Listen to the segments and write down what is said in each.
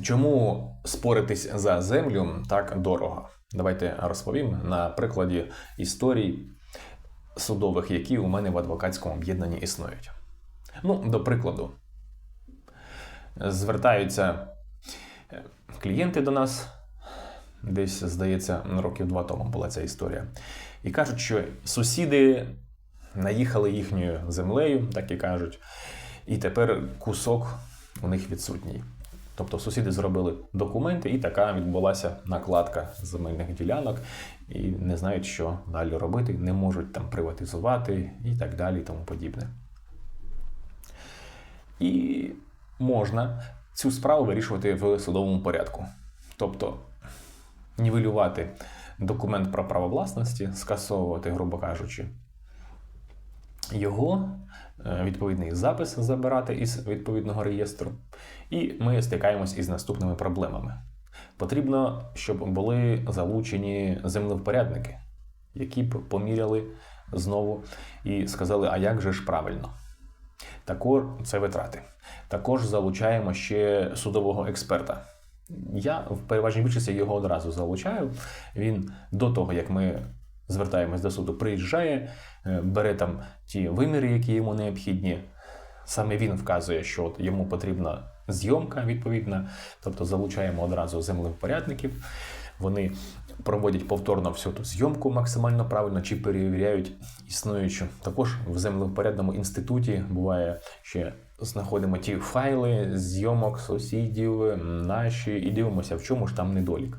Чому споритись за землю так дорого? Давайте розповім на прикладі історій судових, які у мене в адвокатському об'єднанні існують. Ну, до прикладу, звертаються е, клієнти до нас, десь, здається, років два тому була ця історія, і кажуть, що сусіди наїхали їхньою землею, так і кажуть, і тепер кусок у них відсутній. Тобто сусіди зробили документи, і така відбулася накладка земельних ділянок, і не знають, що далі робити, не можуть там приватизувати і так далі, і тому подібне. І можна цю справу вирішувати в судовому порядку. Тобто нівелювати документ про право власності, скасовувати, грубо кажучи, його е, відповідний запис забирати із відповідного реєстру, і ми стикаємось із наступними проблемами. Потрібно, щоб були залучені землевпорядники, які б поміряли знову і сказали, а як же ж правильно. Також це витрати. Також залучаємо ще судового експерта. Я в переважній більшості його одразу залучаю. Він до того, як ми звертаємось до суду, приїжджає, е, бере там ті виміри, які йому необхідні. Саме він вказує, що от йому потрібна зйомка відповідна, тобто залучаємо одразу землевпорядників. Вони проводять повторно всю ту зйомку максимально правильно чи перевіряють існуючу. Також в землевпорядному інституті буває ще знаходимо ті файли зйомок сусідів, наші, і дивимося, в чому ж там недолік.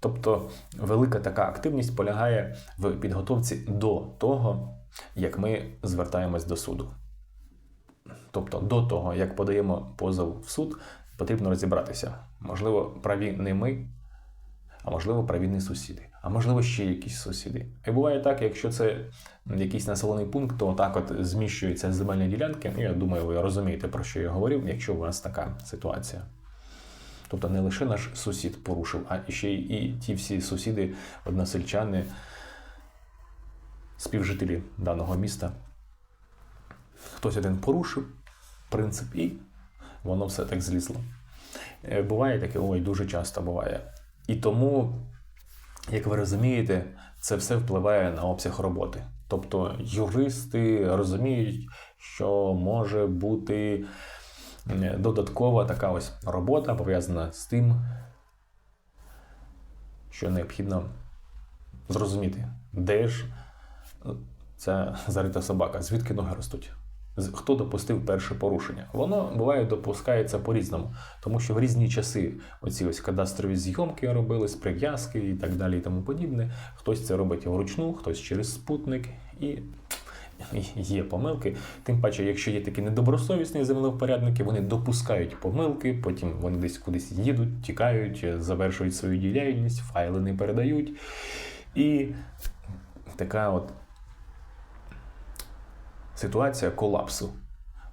Тобто велика така активність полягає в підготовці до того, як ми звертаємось до суду. Тобто, до того, як подаємо позов в суд, потрібно розібратися. Можливо, праві не ми, а можливо, праві не сусіди, а можливо, ще якісь сусіди. І буває так, якщо це якийсь населений пункт, то так от зміщуються земельні ділянки. Ну, я думаю, ви розумієте, про що я говорив, якщо у вас така ситуація. Тобто не лише наш сусід порушив, а ще й ті всі сусіди, односельчани, співжителі даного міста. Хтось один порушив принцип, і воно все так злізло. Е, Буває таке, ой, дуже часто буває. І тому, як ви розумієте, це все впливає на обсяг роботи. Тобто юристи розуміють, що може бути додаткова така ось робота пов'язана з тим, що необхідно зрозуміти, де ж ця зарита собака, звідки ноги ростуть. Хто допустив перше порушення? Воно буває допускається по-різному, тому що в різні часи оці ось кадастрові зйомки робились, прив'язки і так далі, і тому подібне. Хтось це робить вручну, хтось через спутник, і є помилки. Тим паче, якщо є такі недобросовісні землевпорядники, вони допускають помилки, потім вони десь кудись їдуть, тікають, завершують свою діяльність, файли не передають. І така от ситуація колапсу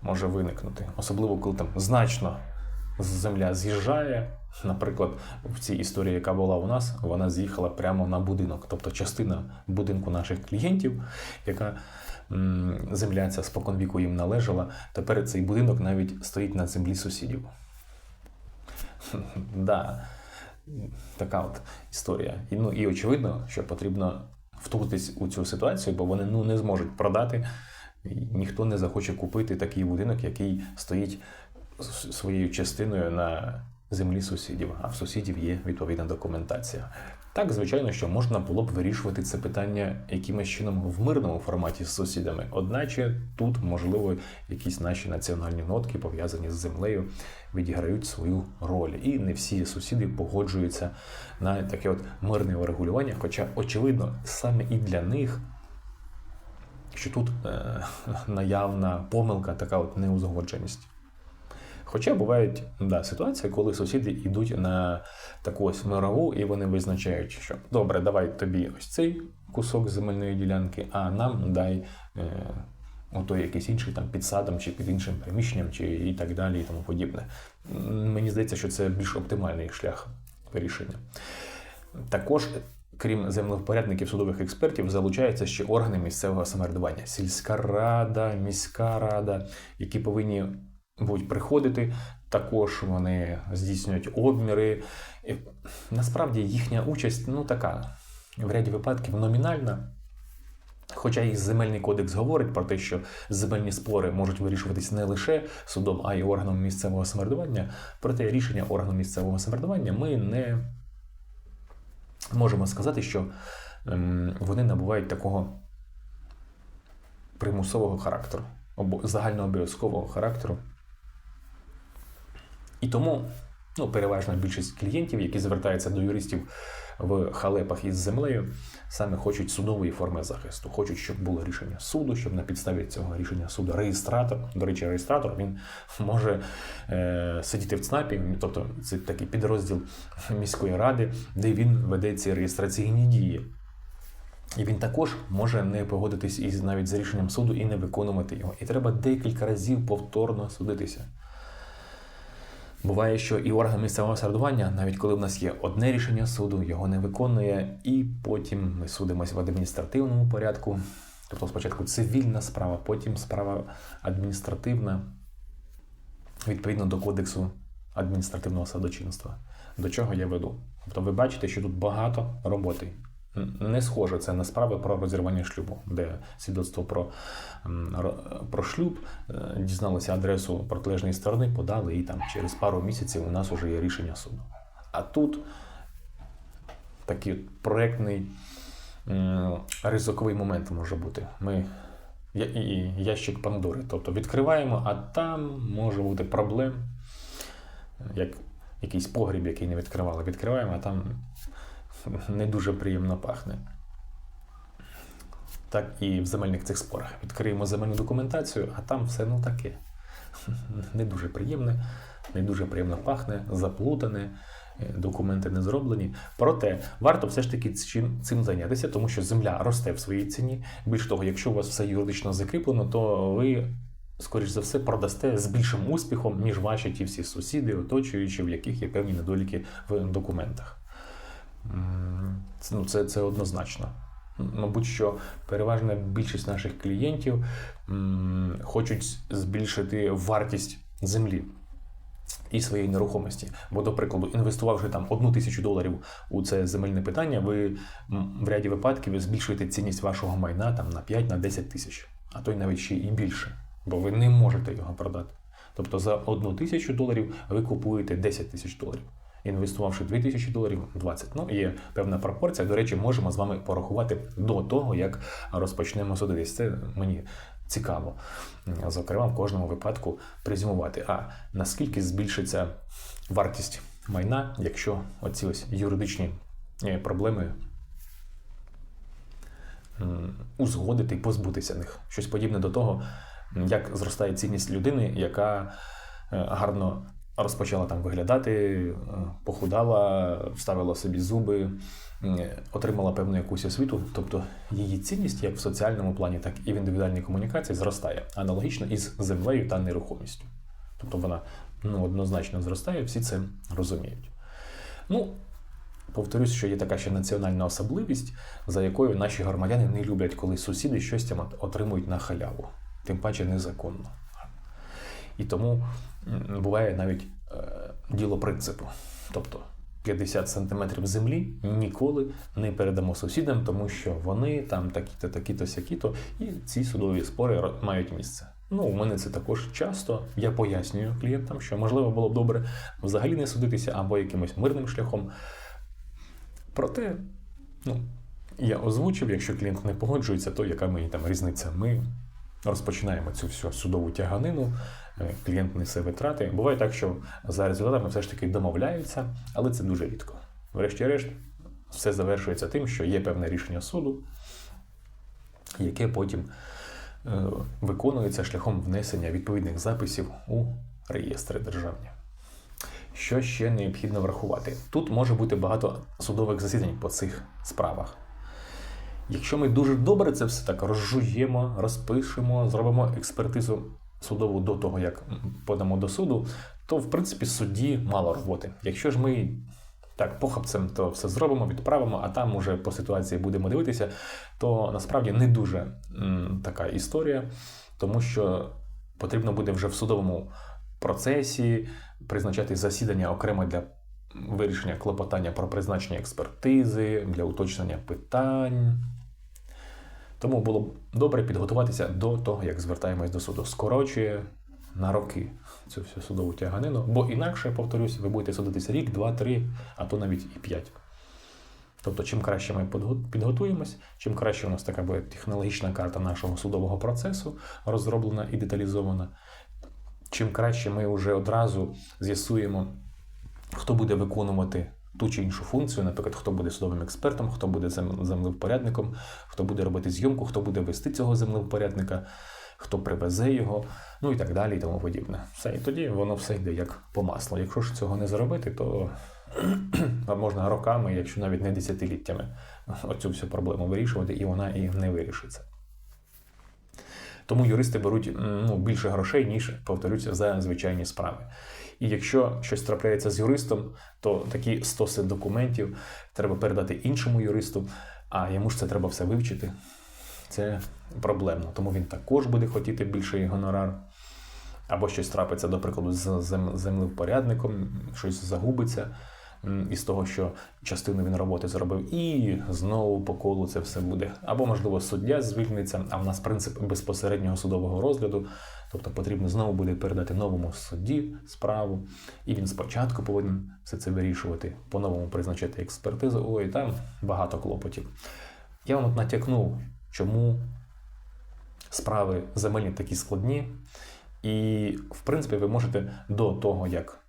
може виникнути, особливо коли там значно земля з'їжджає. Наприклад, в цій історії, яка була у нас, вона з'їхала прямо на будинок, тобто частина будинку наших клієнтів, яка земля ця споконвіку їм належала. Тепер цей будинок навіть стоїть на землі сусідів. Да, така от історія. І, ну, і очевидно, що потрібно втрутитись у цю ситуацію, бо вони ну, не зможуть продати. Ніхто не захоче купити такий будинок, який стоїть своєю частиною на землі сусідів, а в сусідів є відповідна документація. Так, звичайно, що можна було б вирішувати це питання якимось чином в мирному форматі з сусідами. Одначе тут, можливо, якісь наші національні нотки, пов'язані з землею, відіграють свою роль. І не всі сусіди погоджуються на таке от мирне врегулювання. Хоча, очевидно, саме і для них що тут е, наявна помилка, така от неузгодженість. Хоча бувають да, ситуації, коли сусіди йдуть на таку ось мирову, і вони визначають, що добре, давай тобі ось цей кусок земельної ділянки, а нам дай е, ото якийсь інший там під садом чи під іншим приміщенням, чи і так далі, і тому подібне. Мені здається, що це більш оптимальний шлях вирішення. Також, крім землевпорядників судових експертів, залучаються ще органи місцевого самоврядування: сільська рада, міська рада, які повинні будуть приходити також вони здійснюють обміри. І, насправді їхня участь ну така в ряді випадків номінальна. Хоча і земельний кодекс говорить про те, що земельні спори можуть вирішуватись не лише судом, а й органом місцевого самоврядування. Проте рішення органу місцевого самоврядування ми не можемо сказати, що ем, вони набувають такого примусового характеру, або загальнообов'язкового характеру. І тому ну, переважна більшість клієнтів, які звертаються до юристів в халепах із землею, саме хочуть судової форми захисту. Хочуть, щоб було рішення суду, щоб на підставі цього рішення суду реєстратор. До речі, реєстратор він може е, сидіти в ЦНАПі, тобто це такий підрозділ міської ради, де він веде ці реєстраційні дії. І він також може не погодитись із навіть за рішенням суду і не виконувати його. І треба декілька разів повторно судитися. Буває, що і орган місцевого самоврядування, навіть коли в нас є одне рішення суду, його не виконує, і потім ми судимося в адміністративному порядку. Тобто спочатку цивільна справа, потім справа адміністративна, відповідно до кодексу адміністративного судочинства. До чого я веду? Тобто ви бачите, що тут багато роботи. Не схоже це на справи про розірвання шлюбу, де свідоцтво про про шлюб е, дізналися адресу протилежної сторони, подали, і там через пару місяців у нас вже є рішення суду. А тут такий проектний ризиковий момент може бути. Ми і ящик Пандори. Тобто відкриваємо, а там може бути проблем, як якийсь погріб, який не відкривали. Відкриваємо, а там не дуже приємно пахне. Так і в земельних цих спорах. Відкриємо земельну документацію, а там все ну таке. Не дуже приємне, не дуже приємно пахне, заплутане, е, документи не зроблені. Проте варто все ж таки цим, зайнятися, тому що земля росте в своїй ціні. Більш того, якщо у вас все юридично закріплено, то ви, скоріш за все, продасте з більшим успіхом, ніж ваші ті всі сусіди, оточуючі, в яких є певні недоліки в документах. Ну, це, це однозначно. Мабуть, що переважна більшість наших клієнтів хочуть збільшити вартість землі і своєї нерухомості. Бо, до прикладу, інвестувавши там одну тисячу доларів у це земельне питання, ви в ряді випадків збільшуєте цінність вашого майна там, на 5-10 тисяч, а то й навіть ще і більше, бо ви не можете його продати. Тобто за одну тисячу доларів ви купуєте 10 тисяч доларів. Інвестувавши 2 тисячі доларів, 20. Ну, є певна пропорція. До речі, можемо з вами порахувати до того, як розпочнемо судитись. Це мені цікаво, зокрема, в кожному випадку презюмувати, а наскільки збільшиться вартість майна, якщо оці ось юридичні е, проблеми узгодити і позбутися них. Щось подібне до того, як зростає цінність людини, яка е, гарно розпочала там виглядати, е, похудала, вставила собі зуби, отримала певну якусь освіту. Тобто її цінність як в соціальному плані, так і в індивідуальній комунікації зростає аналогічно із землею та нерухомістю. Тобто вона ну, однозначно зростає, всі це розуміють. Ну, повторюсь, що є така ще національна особливість, за якою наші громадяни не люблять, коли сусіди щось там отримують на халяву, тим паче незаконно. І тому буває навіть діло принципу. Тобто 50 сантиметрів землі ніколи не передамо сусідам, тому що вони там такі-то, такі-то, сякі-то, і ці судові спори мають місце. Ну, у мене це також часто. Я пояснюю клієнтам, що можливо було б добре взагалі не судитися або якимось мирним шляхом. Проте, ну, я озвучив, якщо клієнт не погоджується, то яка мені там різниця? Ми розпочинаємо цю всю судову тяганину, е, клієнт несе витрати. Буває так, що за результатами все ж таки домовляються, але це дуже рідко. Врешті-решт, все завершується тим, що є певне рішення суду, яке потім е, виконується шляхом внесення відповідних записів у реєстри державні. Що ще необхідно врахувати? Тут може бути багато судових засідань по цих справах. Якщо ми дуже добре це все так розжуємо, розпишемо, зробимо експертизу судову до того, як подамо до суду, то в принципі судді мало роботи. Якщо ж ми так похапцем то все зробимо, відправимо, а там уже по ситуації будемо дивитися, то насправді не дуже така історія, тому що потрібно буде вже в судовому процесі призначати засідання окремо для вирішення клопотання про призначення експертизи, для уточнення питань. Тому було б добре підготуватися до того, як звертаємось до суду. Скорочує на роки цю всю судову тяганину, бо інакше, повторюсь, ви будете судитися рік, два, три, а то навіть і п'ять. Тобто, чим краще ми підго- підготуємось, чим краще у нас така буде технологічна карта нашого судового процесу, розроблена і деталізована, чим краще ми вже одразу з'ясуємо, хто буде виконувати ту чи іншу функцію, наприклад, хто буде судовим експертом, хто буде землевпорядником, хто буде робити зйомку, хто буде вести цього землевпорядника, хто привезе його, ну і так далі, і тому подібне. Все, і тоді воно все йде як по маслу. Якщо ж цього не зробити, то можна роками, якщо навіть не десятиліттями, оцю всю проблему вирішувати, і вона і не вирішиться. Тому юристи беруть ну, більше грошей, ніж повторюся, за звичайні справи. І якщо щось трапляється з юристом, то такі стоси документів треба передати іншому юристу, а йому ж це треба все вивчити. Це проблемно, тому він також буде хотіти більший гонорар. Або щось трапиться, до прикладу, з зем- землевпорядником, щось загубиться із того, що частину він роботи зробив, і знову по колу це все буде. Або, можливо, суддя звільниться, а в нас принцип безпосереднього судового розгляду, тобто потрібно знову буде передати новому судді справу, і він спочатку повинен все це вирішувати, по-новому призначати експертизу. Ой, там багато клопотів. Я вам от натякнув, чому справи земельні такі складні. І, в принципі, ви можете до того, як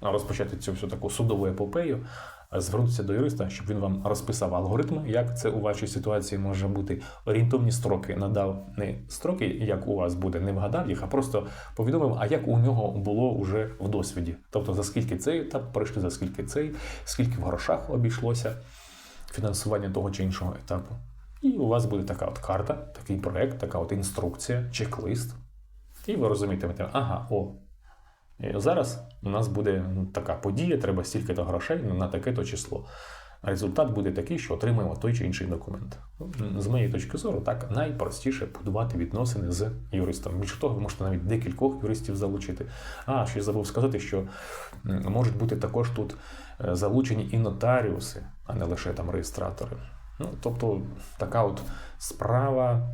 розпочати цю всю таку судову епопею, звернутися до юриста, щоб він вам розписав алгоритм, як це у вашій ситуації може бути. Орієнтовні строки надав не строки, як у вас буде, не вгадав їх, а просто повідомив, а як у нього було вже в досвіді. Тобто за скільки цей етап пройшли, за скільки цей, скільки в грошах обійшлося фінансування того чи іншого етапу. І у вас буде така от карта, такий проект, така от інструкція, чек-лист. І ви розумієте, ага, о, е, зараз у нас буде ну, така подія, треба стільки-то грошей на таке-то число. Результат буде такий, що отримаємо той чи інший документ. Ну, З моєї точки зору, так найпростіше будувати відносини з юристом. Більше того, ви можете навіть декількох юристів залучити. А, ще забув сказати, що можуть бути також тут е, залучені і нотаріуси, а не лише там реєстратори. Ну, тобто така от справа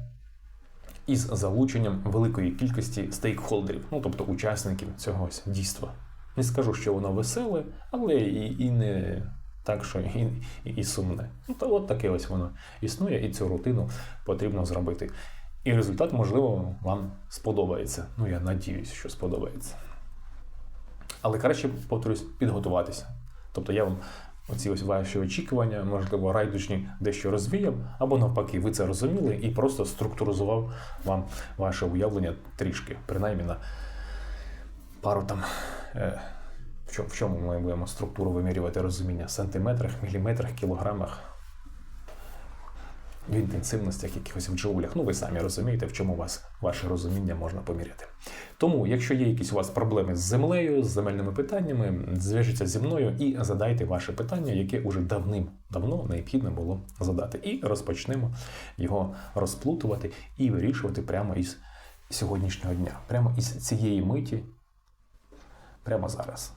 із залученням великої кількості стейкхолдерів, ну тобто учасників цього дійства. Не скажу, що воно веселе, але і, і не так, що і, і, сумне. Ну то от таке ось воно існує, і цю рутину потрібно зробити. І результат, можливо, вам сподобається. Ну, я надіюсь, що сподобається. Але краще, повторюсь, підготуватися. Тобто я вам оці ось ваші очікування, можливо, райдужні дещо розвіяв, або навпаки, ви це розуміли і просто структуризував вам ваше уявлення трішки, принаймні на пару там. Е, в чому, ми будемо структуру вимірювати розуміння? Сантиметрах, міліметрах, кілограмах, в інтенсивностях якихось в джоулях. Ну, ви самі розумієте, в чому вас ваше розуміння можна поміряти. Тому, якщо є якісь у вас проблеми з землею, з земельними питаннями, зв'яжіться зі мною і задайте ваше питання, яке уже давним-давно необхідно було задати. І розпочнемо його розплутувати і вирішувати прямо із сьогоднішнього дня, прямо із цієї миті, прямо зараз.